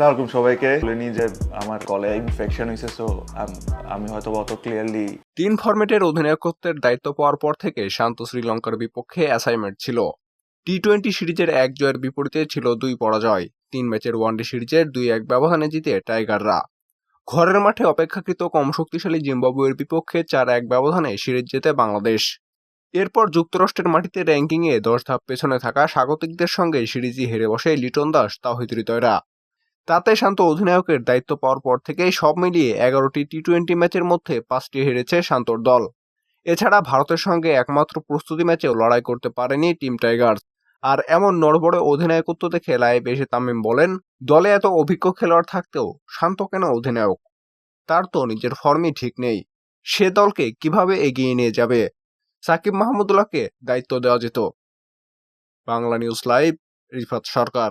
সালামালাইকুম সবাইকে। বলে নিই যে আমার কলে ইনফেকশন হয়েছে সো আমি হয়তো অত ক্লিয়ারলি তিন ফরম্যাটের অধিনায়কত্বের দায়িত্ব পাওয়ার পর থেকে শান্ত শ্রীলঙ্কার বিপক্ষে অ্যাসাইনমেন্ট ছিল। টি টোয়েন্টি সিরিজের এক জয়ের বিপরীতে ছিল দুই পরাজয়। তিন ম্যাচের ওয়ানডে সিরিজের দুই এক ব্যবধানে জিতে টাইগাররা। ঘরের মাঠে অপেক্ষাকৃত কম শক্তিশালী জিম্বাবুয়ের বিপক্ষে চার এক ব্যবধানে সিরিজ জেতে বাংলাদেশ। এরপর যুক্তরাষ্ট্রের মাটিতে র্যাঙ্কিংয়ে দশ ধাপ পেছনে থাকা স্বাগতিকদের সঙ্গে সিরিজই হেরে বসে লিটন দাস, তাহিদ হৃদয়রা। তাতে শান্ত অধিনায়কের দায়িত্ব পাওয়ার পর থেকেই সব মিলিয়ে এগারোটি টি টোয়েন্টি ম্যাচের মধ্যে পাঁচটি হেরেছে শান্তর দল। এছাড়া ভারতের সঙ্গে একমাত্র প্রস্তুতি ম্যাচেও লড়াই করতে পারেনি টিম টাইগার্স। আর এমন নড়বড়ে অধিনায়কত্ব দেখে লাইভ এসে তামিম বলেন, দলে এত অভিজ্ঞ খেলোয়াড় থাকতেও শান্ত কেন অধিনায়ক? তার তো নিজের ফর্মই ঠিক নেই। সে দলকে কীভাবে এগিয়ে নিয়ে যাবে? সাকিব মাহমুদুল্লাহকে দায়িত্ব দেওয়া যেত। Bangla news live, Rifat Sarkar.